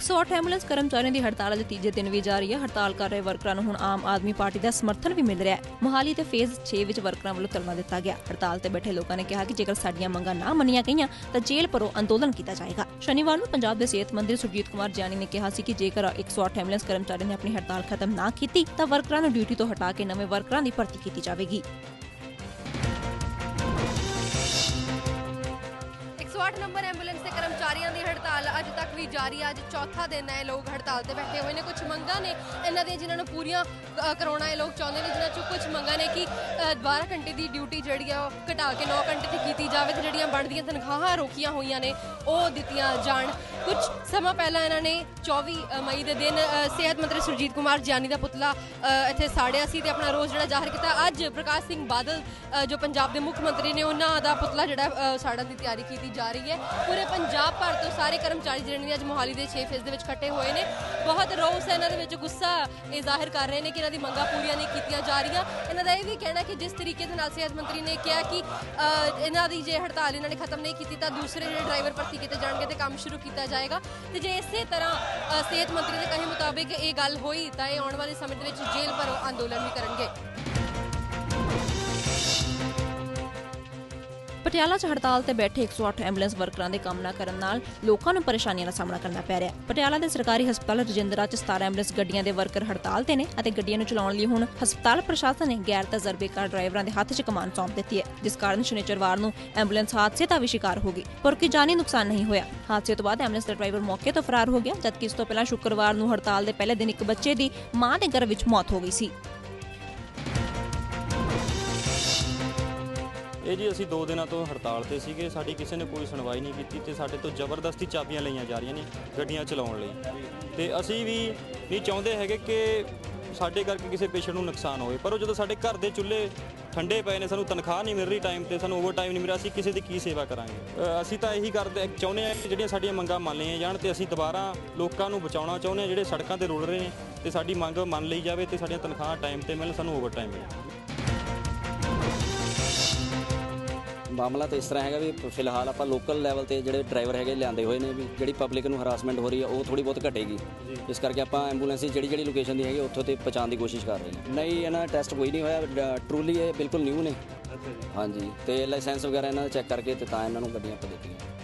108 ambulance ਕਰਮਚਾਰੀਆਂ ਦੀ ਹੜਤਾਲ ਅੱਜ ਤੀਜੇ ਦਿਨ ਵੀ ਜਾਰੀ ਹੈ। ਹੜਤਾਲ ਕਰ ਰਹੇ ਵਰਕਰਾਂ ਨੂੰ ਹੁਣ ਆਮ ਆਦਮੀ ਪਾਰਟੀ ਦਾ ਸਮਰਥਨ ਵੀ ਮਿਲ ਰਿਹਾ ਹੈ। ਮੋਹਾਲੀ ਤੇ ਫੇਜ਼ 6 ਵਿੱਚ ਵਰਕਰਾਂ ਵੱਲੋਂ ਧਰਨਾ ਦਿੱਤਾ ਗਿਆ। ਹੜਤਾਲ ਤੇ ਬੈਠੇ ਲੋਕਾਂ ਨੇ ਕਿਹਾ ਕਿ ਜੇਕਰ ਸਾਡੀਆਂ ਮੰਗਾਂ ਨਾ ਮੰਨੀਆਂ ਗਈਆਂ, ਤਾਂ ਜੇਲ੍ਹ ਪਰੋ ਅੰਦੋਲਨ ਕੀਤਾ ਜਾਏਗਾ। ਸ਼ਨੀਵਾਰ ਨੂੰ ਪੰਜਾਬ ਦੇ ਸਿਹਤ ਮੰਤਰੀ ਸੁਰਜੀਤ ਕੁਮਾਰ ਜਾਨੀ ਨੇ ਕਿਹਾ ਸੀ ਕਿ ਜੇਕਰ 108 ਐਂਬੂਲੈਂਸ ਕਰਮਚਾਰੀਆਂ ਨੇ ਆਪਣੀ ਹੜਤਾਲ ਖਤਮ ਨਾ ਕੀਤੀ, ਤਾਂ ਵਰਕਰਾਂ ਨੂੰ ਡਿਊਟੀ ਤੋਂ ਹਟਾ ਕੇ ਨਵੇਂ ਵਰਕਰਾਂ ਦੀ ਭਰਤੀ ਕੀਤੀ ਜਾਵੇਗੀ। 108 ਨੰਬਰ ਐਂਬੂਲੈਂਸ ਦੇ ਕਰਮਚਾਰੀਆਂ ਦੀ ਹੜਤਾਲ ਅੱਜ ਤੱਕ ਵੀ ਜਾਰੀ ਹੈ ਅੱਜ ਚੌਥਾ ਦਿਨ ਹੈ ਇਹ ਲੋਕ ਹੜਤਾਲ ਤੇ ਬੈਠੇ ਹੋਏ ਨੇ ਕੁਝ ਮੰਗਾਂ ਨੇ ਇਹਨਾਂ ਦੀਆਂ ਜਿਨ੍ਹਾਂ ਨੂੰ ਪੂਰੀਆਂ ਕਰਾਉਣਾ ਇਹ ਲੋਕ ਚਾਹੁੰਦੇ ਨੇ ਜਿਨ੍ਹਾਂ ਚੋਂ ਕੁਝ ਮੰਗਾਂ ਨੇ ਕਿ ਅ, 12 ਘੰਟੇ ਦੀ ਡਿਊਟੀ ਜਿਹੜੀ ਆ ਉਹ ਘਟਾ ਕੇ 9 ਘੰਟੇ ਤੇ ਕੀਤੀ ਜਾਵੇ ਤੇ ਜਿਹੜੀਆਂ ਬਣਦੀਆਂ ਤਨਖਾਹਾਂ ਰੋਕੀਆਂ ਹੋਈਆਂ ਨੇ ਉਹ ਦਿੱਤੀਆਂ ਜਾਣ ਕੁਝ ਸਮਾਂ ਪਹਿਲਾਂ ਇਹਨਾਂ ਨੇ 24 ਮਈ ਦੇ ਦਿਨ ਸਿਹਤ ਮੰਤਰੀ ਸੁਰਜੀਤ ਕੁਮਾਰ ਜਾਨੀ ਦਾ ਪੁਤਲਾ ਇੱਥੇ ਸਾੜਿਆ ਸੀ ਤੇ ਆਪਣਾ ਰੋਸ ਜਿਹੜਾ ਜ਼ਾਹਿਰ ਕੀਤਾ ਅੱਜ ਪ੍ਰਕਾਸ਼ ਸਿੰਘ ਬਾਦਲ ਜੋ ਪੰਜਾਬ ਦੇ ਮੁੱਖ ਮੰਤਰੀ ਨੇ ਉਹਨਾਂ ਦਾ ਪੁਤਲਾ ਜਿਹੜਾ ਸਾੜਨ ਦੀ ਤਿਆਰੀ ਕੀਤੀ ਜਾ ਰਹੀ ਹੈ। ਪੂਰੇ ਪੰਜਾਬ ਭਰ ਤੋਂ ਸਾਰੇ ਕਰਮਚਾਰੀ ਜਿਹੜੇ ਨੇ ਅੱਜ ਮੋਹਾਲੀ ਦੇ 6 ਫੇਜ਼ ਦੇ ਵਿੱਚ ਇਕੱਠੇ ਹੋਏ ਨੇ। ਬਹੁਤ ਰੋਸ ਹੈ ਇਹਨਾਂ ਦੇ ਵਿੱਚ ਗੁੱਸਾ ਇਹ ਜ਼ਾਹਿਰ ਕਰ ਰਹੇ ਨੇ ਕਿ ਇਹਨਾਂ ਦੀ ਮੰਗਾਂ ਪੂਰੀਆਂ ਨਹੀਂ ਕੀਤੀਆਂ ਜਾ ਰਹੀਆਂ। ਇਹਨਾਂ ਦਾ ਇਹ ਵੀ ਕਹਿਣਾ ਕਿ ਜਿਸ ਤਰੀਕੇ ਦੇ ਨਾਲ ਸਿਹਤ ਮੰਤਰੀ ਨੇ ਕਿਹਾ ਕਿ ਅ, ਇਹਨਾਂ ਦੀ ਜੇ ਹੜਤਾਲ ਇਹਨਾਂ ਨੇ ਖਤਮ ਨਹੀਂ ਕੀਤੀ ਤਾਂ ਦੂਸਰੇ ਜਿਹੜੇ ਡਰਾਈਵਰ ਭਰਤੀ ਕੀਤੇ ਜਾਣਗੇ ਤੇ ਕੰਮ ਸ਼ੁਰੂ ਕੀਤਾ ਜਾਏਗਾ। ਤੇ ਜੇ ਇਸੇ ਤਰ੍ਹਾਂ ਸਿਹਤ ਮੰਤਰੀ ਦੇ ਕਹੇ ਮੁਤਾਬਿਕ ਇਹ ਗੱਲ ਹੋਈ ਤਾਂ ਇਹ ਆਉਣ ਵਾਲੇ ਸਮੇਂ ਦੇ ਵਿੱਚ ਜੇਲ੍ਹ ਭਰੋ ਅੰਦੋਲਨ ਵੀ ਕਰਨਗੇ। ਪਟਿਆਲਾ 'ਚ ਹੜਤਾਲ ਤੇ ਬੈਠੇ 108 ਐਂਬੂਲੈਂਸ ਵਰਕਰਾਂ ਦੇ ਕੰਮ ਨਾ ਕਰਨ ਨਾਲ ਲੋਕਾਂ ਨੂੰ ਪਰੇਸ਼ਾਨੀਆਂ ਦਾ ਸਾਹਮਣਾ ਕਰਨਾ ਪੈ ਰਿਹਾ। ਹੈ ਪਟਿਆਲਾ ਦੇ ਸਰਕਾਰੀ ਹਸਪਤਾਲ ਰਜਿੰਦਰਾ 'ਚ 17 ਐਂਬੂਲੈਂਸ ਗੱਡੀਆਂ ਦੇ ਵਰਕਰ ਹੜਤਾਲ ਤੇ ਨੇ ਅਤੇ ਗੱਡੀਆਂ ਨੂੰ ਚਲਾਉਣ ਲਈ ਹੁਣ ਹਸਪਤਾਲ ਪ੍ਰਸ਼ਾਸਨ ਨੇ ਗੈਰ ਤਜਰਬੇਕਾਰ ਡਰਾਈਵਰਾਂ ਦੇ ਹੱਥ 'ਚ ਕਮਾਨ ਸੌਂਪ ਦਿੱਤੀ ਹੈ, ਜਿਸ ਕਾਰਨ ਸ਼ਨੀਚਰਵਾਰ ਨੂੰ ਐਂਬੂਲੈਂਸ ਹਾਦਸੇ ਦਾ ਵੀ ਸ਼ਿਕਾਰ ਹੋ ਗਈ, ਪਰ ਕੋਈ ਜਾਨੀ ਨੁਕਸਾਨ ਨਹੀਂ ਹੋਇਆ। ਹਾਦਸੇ ਤੋਂ ਬਾਅਦ ਐਂਬੂਲੈਂਸ ਦਾ ਡਰਾਈਵਰ ਮੌਕੇ ਤੋਂ ਫਰਾਰ ਹੋ ਗਿਆ, ਜਦਕਿ ਇਸ ਤੋਂ ਪਹਿਲਾਂ ਸ਼ੁੱਕਰਵਾਰ ਨੂੰ ਹੜਤਾਲ ਦੇ ਪਹਿਲੇ ਦਿਨ ਇੱਕ ਬੱਚੇ ਦੀ ਮਾਂ ਦੇ ਗਰਭ ਵਿੱਚ ਮੌਤ ਹੋ ਗਈ ਸੀ। ਇਹ ਜੀ ਅਸੀਂ 2 ਦਿਨਾਂ ਤੋਂ ਹੜਤਾਲ ਤੇ ਸੀਗੇ, ਸਾਡੀ ਕਿਸੇ ਨੇ ਕੋਈ ਸੁਣਵਾਈ ਨਹੀਂ ਕੀਤੀ ਤੇ ਸਾਡੇ ਤੋਂ ਜ਼ਬਰਦਸਤੀ ਚਾਬੀਆਂ ਲਈਆਂ ਜਾ ਰਹੀਆਂ ਨੇ ਗੱਡੀਆਂ ਚਲਾਉਣ ਲਈ। ਤੇ ਅਸੀਂ ਵੀ ਨਹੀਂ ਚਾਹੁੰਦੇ ਹੈਗੇ ਕਿ ਸਾਡੇ ਕਰਕੇ ਕਿਸੇ ਪੇਸ਼ੈਂਟ ਨੂੰ ਨੁਕਸਾਨ ਹੋਵੇ, ਪਰ ਉਹ ਜਦੋਂ ਸਾਡੇ ਘਰ ਦੇ ਚੁੱਲ੍ਹੇ ਠੰਡੇ ਪਏ ਨੇ, ਸਾਨੂੰ ਤਨਖਾਹ ਨਹੀਂ ਮਿਲ ਰਹੀ ਟਾਈਮ ਤੇ, ਸਾਨੂੰ ਓਵਰ ਟਾਈਮ ਨਹੀਂ ਮਿਲ ਰਿਹਾ ਅਸੀਂ ਕਿਸੇ ਦੀ ਕੀ ਸੇਵਾ ਕਰਾਂਗੇ? ਅਸੀਂ ਤਾਂ ਇਹੀ ਕਰਦੇ, ਚਾਹੁੰਦੇ ਹਾਂ ਕਿ ਜਿਹੜੀਆਂ ਸਾਡੀਆਂ ਮੰਗਾਂ ਮੰਨ ਲਈਆਂ ਜਾਣ ਤੇ ਅਸੀਂ ਦੁਬਾਰਾ ਲੋਕਾਂ ਨੂੰ ਬਚਾਉਣਾ ਚਾਹੁੰਦੇ ਹਾਂ, ਜਿਹੜੇ ਸੜਕਾਂ ਤੇ ਰੁਲ ਰਹੇ ਨੇ ਤੇ ਸਾਡੀ ਮੰਗ ਮੰਨ ਲਈ ਜਾਵੇ ਤੇ ਸਾਡੀਆਂ ਤਨਖਾਹਾਂ ਟਾਈਮ ਤੇ ਮਿਲਣ, ਸਾਨੂੰ ਓਵਰ ਟਾਈਮ ਮਿਲੇ। ਮਾਮਲਾ ਤਾਂ ਇਸ ਤਰ੍ਹਾਂ ਹੈਗਾ ਵੀ ਫਿਲਹਾਲ ਆਪਾਂ ਲੋਕਲ ਲੈਵਲ ਤੇ ਜਿਹੜੇ ਡਰਾਈਵਰ ਹੈਗੇ ਲਿਆਂਦੇ ਹੋਏ ਨੇ ਵੀ ਜਿਹੜੀ ਪਬਲਿਕ ਨੂੰ ਹਰਾਸਮੈਂਟ ਹੋ ਰਹੀ ਹੈ ਉਹ ਥੋੜੀ ਬਹੁਤ ਘਟੇਗੀ। ਇਸ ਕਰਕੇ ਆਪਾਂ ਐਂਬੂਲੈਂਸ ਜਿਹੜੀ ਜਿਹੜੀ ਲੋਕੇਸ਼ਨ ਦੀ ਹੈਗੀ ਉੱਥੋਂ ਤੇ ਪਹੁੰਚਾਉਣ ਦੀ ਕੋਸ਼ਿਸ਼ ਕਰ ਰਹੇ ਨੇ। ਨਹੀਂ ਇਹਨਾਂ ਦਾ ਟੈਸਟ ਕੋਈ ਨਹੀਂ ਹੋਇਆ ਟਰੂਲੀ ਇਹ ਬਿਲਕੁਲ ਨਿਊ ਨੇ। ਹਾਂਜੀ ਤੇ ਲਾਇਸੈਂਸ ਵਗੈਰਾ ਇਹਨਾਂ ਦਾ ਚੈੱਕ ਕਰਕੇ ਤੇ ਤਾਂ ਇਹਨਾਂ ਨੂੰ ਗੱਡੀਆਂ ਆਪਾਂ ਦਿੱਤੀਆਂ।